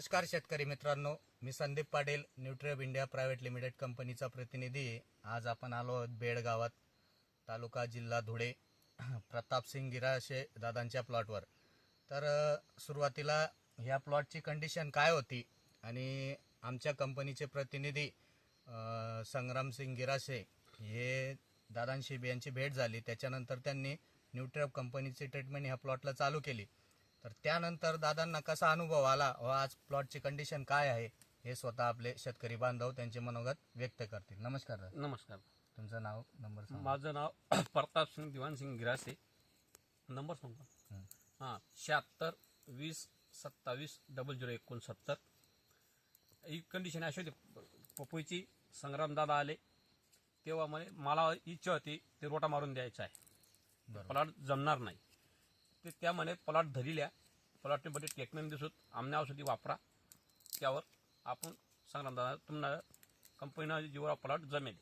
नमस्कार शेतकरी मित्रांनो मी संदीप पाटील न्यूट्रिअब इंडिया प्रायव्हेट लिमिटेड कंपनीचा प्रतिनिधी आहे. आज आपण आलो आहोत बेड गावात तालुका जिल्हा धुळे प्रतापसिंग गिराशे दादांच्या प्लॉटवर. तर सुरुवातीला ह्या प्लॉटची कंडिशन काय होती आणि आमच्या कंपनीचे प्रतिनिधी संग्रामसिंग गिराशे हे दादांशी यांची भेट झाली. त्याच्यानंतर त्यांनी न्यूट्रिअब कंपनीची ट्रीटमेंट ह्या प्लॉटला चालू केली. तर त्यानंतर दादांना कसा अनुभव आला व आज प्लॉटची कंडिशन काय आहे हे स्वतः आपले शेतकरी बांधव त्यांचे मनोगत व्यक्त करतील. नमस्कार दादा. नमस्कार. तुमचं नाव नंबर सांगा. माझं नाव प्रताप सिंग दिवान सिंग गिरासे. नंबर सांगू. का हं. हां शहात्तर वीस सत्तावीस डबल झिरो एकोणसत्तर. ही कंडिशन अशी होती. पपईची संग्रामदादा आले. तेव्हा मला इच्छा होती ते रोटा मारून द्यायचा आहे. बरोबर. प्लॉट जमणार नाही. ते त्या म्हणे प्लॉट धरिल्या प्लॉटने बरे ट्रीटमेंट दिसत आमने औषधी वापरा. त्यावर आपण संग्रामदादा तुम्हाला कंपनीनं जीवा प्लॉट जमेल.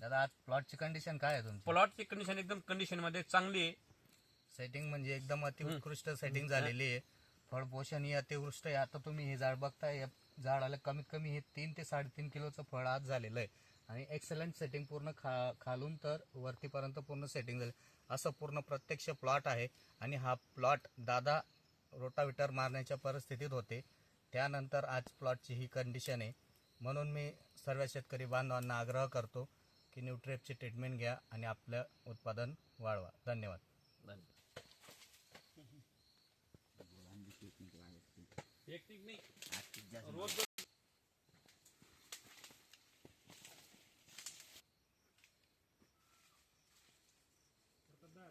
दादा आज प्लॉटची कंडिशन काय आहे तुमची? प्लॉटची कंडिशन एकदम कंडिशनमध्ये चांगली आहे. सेटिंग म्हणजे एकदम अतिउत्कृष्ट सेटिंग झालेली आहे. फळ पोषण ही अतिवृष्ट आहे. आता तुम्ही हे झाड बघताय या झाडाला कमीत कमी हे तीन ते साडेतीन किलोचं फळ आज झालेलं आहे. आणि एक्सलंट सेटिंग पूर्ण खा खालून तर वरतीपर्यंत पूर्ण सेटिंग झालं असं पूर्ण प्रत्यक्ष प्लॉट आहे. आणि हा प्लॉट दादा रोटाविटर मारण्याच्या परिस्थितीत होते. त्यानंतर आज प्लॉटची ही कंडिशन आहे. म्हणून मी सर्व शेतकरी बांधवांना आग्रह करतो की न्यूट्रेपची ट्रीटमेंट घ्या आणि आपलं उत्पादन वाढवा. धन्यवाद. धन्यवाद. एक नाही. रोज